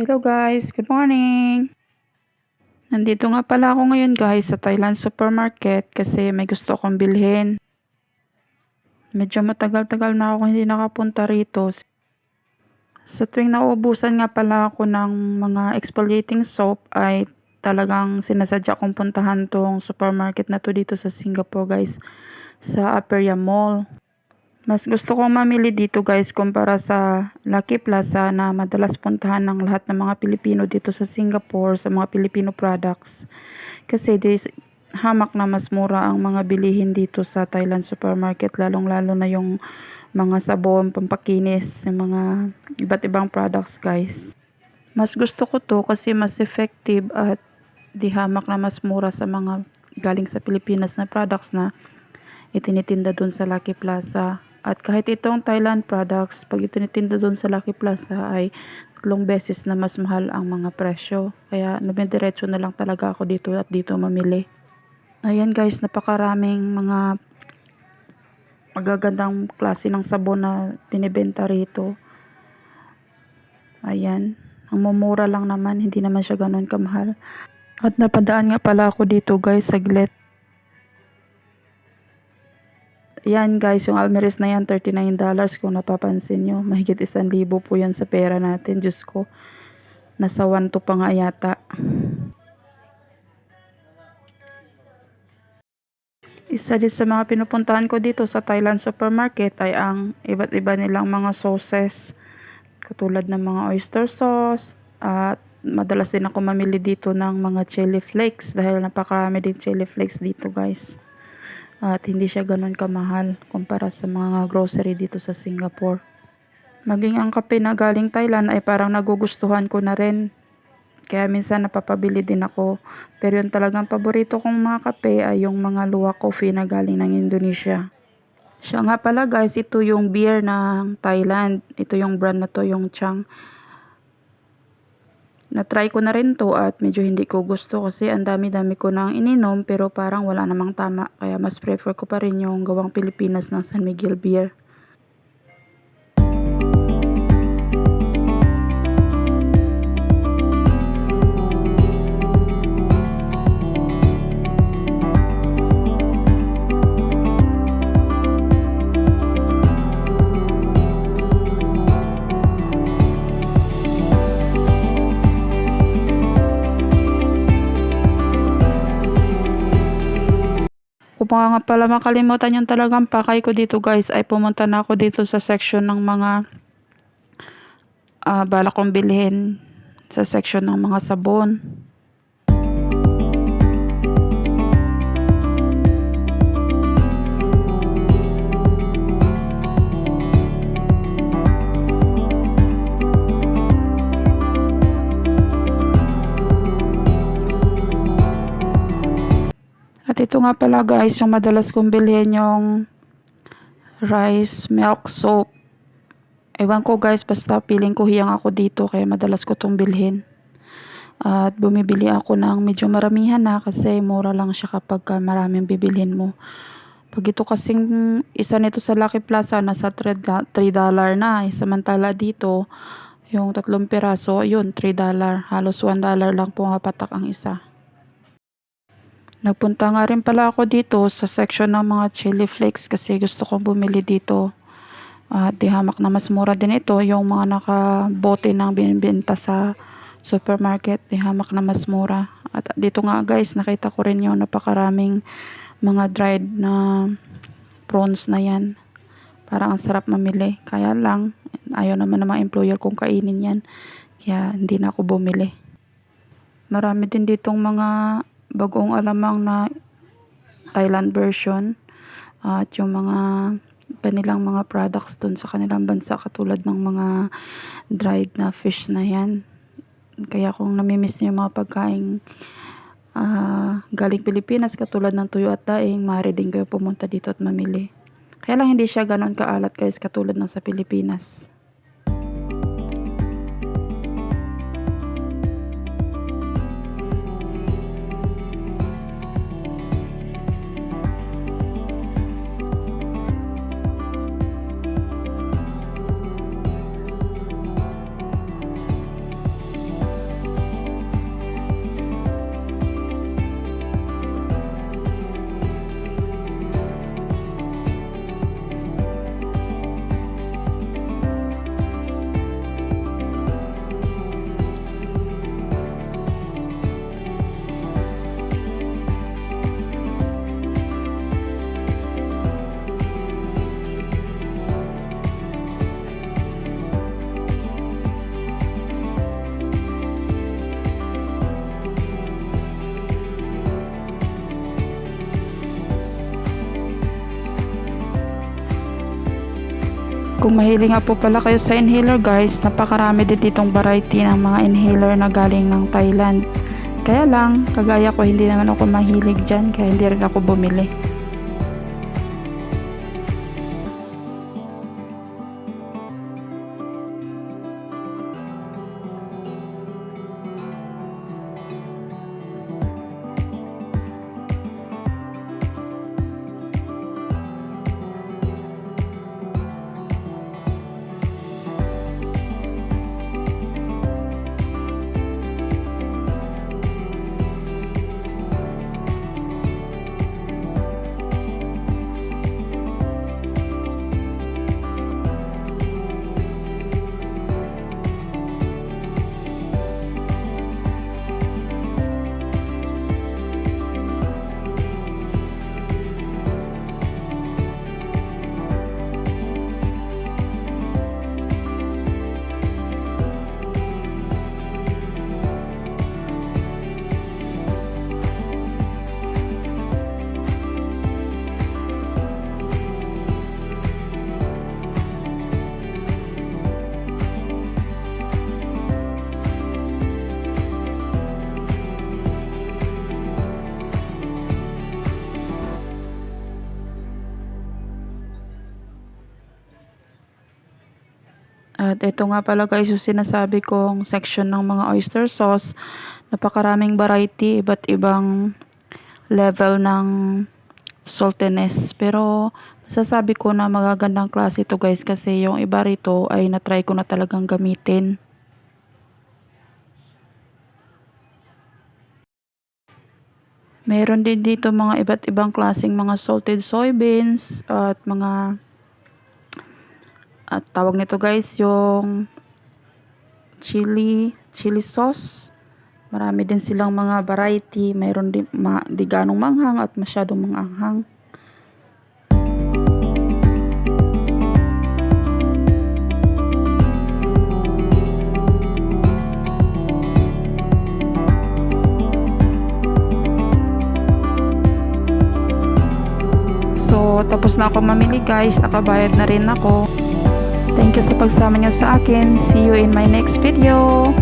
Hello guys, good morning! Nandito nga pala ako ngayon guys sa Thailand Supermarket kasi may gusto akong bilhin. Medyo matagal-tagal na ako hindi nakapunta rito. Sa tuwing nauubusan nga pala ako ng mga exfoliating soap ay talagang sinasadya kong puntahan tong supermarket na to dito sa Singapore guys sa Aperia Mall. Mas gusto kong mamili dito guys kumpara sa Lucky Plaza na madalas puntahan ng lahat ng mga Pilipino dito sa Singapore sa mga Filipino products. Kasi this, hamak na mas mura ang mga bilihin dito sa Thailand supermarket lalong lalo na yung mga sabon, pampakinis, yung mga iba't ibang products guys. Mas gusto ko to kasi mas effective at di hamak na mas mura sa mga galing sa Pilipinas na products na itinitinda doon sa Lucky Plaza. At kahit itong Thailand products, pag itinitinda doon sa Lucky Plaza ay tatlong beses na mas mahal ang mga presyo. Kaya numidiretso na lang talaga ako dito at dito mamili. Ayan guys, napakaraming mga magagandang klase ng sabon na binibenta rito. Ayan, ang mumura lang naman, hindi naman siya ganun kamahal. At napadaan nga pala ako dito guys, saglit. Yan guys, yung Almeris na yan, $39 kung napapansin nyo. Mahigit 1,000 po yan sa pera natin. Diyos ko, nasa 1 to pa nga yata. Isa din sa mga pinupuntahan ko dito sa Thailand supermarket ay ang iba't iba nilang mga sauces. Katulad ng mga oyster sauce at madalas din ako mamili dito ng mga chili flakes dahil napakarami din chili flakes dito guys at hindi siya ganun kamahal kumpara sa mga grocery dito sa Singapore. Maging ang kape na galing Thailand ay parang nagugustuhan ko na rin. Kaya minsan napapabili din ako. Pero yung talagang paborito kong mga kape ay yung mga luwak coffee na galing ng Indonesia. Siya nga pala guys, ito yung beer ng Thailand. Ito yung brand na to, yung Chang na-try ko na rin to at medyo hindi ko gusto kasi ang dami-dami ko nang ininom pero parang wala namang tama. Kaya mas prefer ko pa rin yung gawang Pilipinas ng San Miguel Beer. Mga nga pala makalimutan yung talagang pakay ko dito guys, ay pumunta na ako dito sa section ng mga uh, bala kong bilhin sa section ng mga sabon. Ito nga pala guys, yung madalas kong bilhin yung rice milk soap. Ewan ko guys, basta feeling ko hiyang ako dito kaya madalas ko tong bilhin. At bumibili ako ng medyo maramihan na kasi mura lang siya kapag maraming bibilhin mo. Pag ito kasing isa nito sa Lucky Plaza, nasa $3 na. Eh, samantala dito, yung tatlong piraso, yun, $3. Halos $1 lang pumapatak ang isa. Nagpunta nga rin pala ako dito sa section ng mga chili flakes kasi gusto kong bumili dito. Uh, di hamak na mas mura din ito yung mga nakabote ng binibenta sa supermarket. Di hamak na mas mura. At dito nga guys nakita ko rin yung napakaraming mga dried na prawns na yan. Parang ang sarap mamili. Kaya lang ayaw naman ng mga employer kong kainin yan. Kaya hindi na ako bumili. Marami din ditong mga bagong alamang na Thailand version at yung mga kanilang mga products dun sa kanilang bansa katulad ng mga dried na fish na yan. Kaya kung namimiss niyo yung mga pagkain uh, galing Pilipinas katulad ng tuyo at daing maaari din kayo pumunta dito at mamili. Kaya lang hindi siya ganon kaalat guys katulad ng sa Pilipinas Kung mahilig nga po pala kayo sa inhaler guys, napakarami din ditong variety ng mga inhaler na galing ng Thailand. Kaya lang, kagaya ko hindi naman ako mahilig dyan, kaya hindi rin ako bumili. At ito nga pala guys yung sinasabi kong section ng mga oyster sauce. Napakaraming variety, iba't ibang level ng saltiness. Pero masasabi ko na magagandang klase ito guys kasi yung iba rito ay natry ko na talagang gamitin. Meron din dito mga iba't ibang klaseng mga salted soybeans at mga at tawag nito guys yung chili, chili sauce. Marami din silang mga variety. Mayroon din ma, di ganong manghang at masyadong manghang. So, tapos na ako mamili guys. Nakabayad na rin ako. Thank you sa pagsama nyo sa akin. See you in my next video.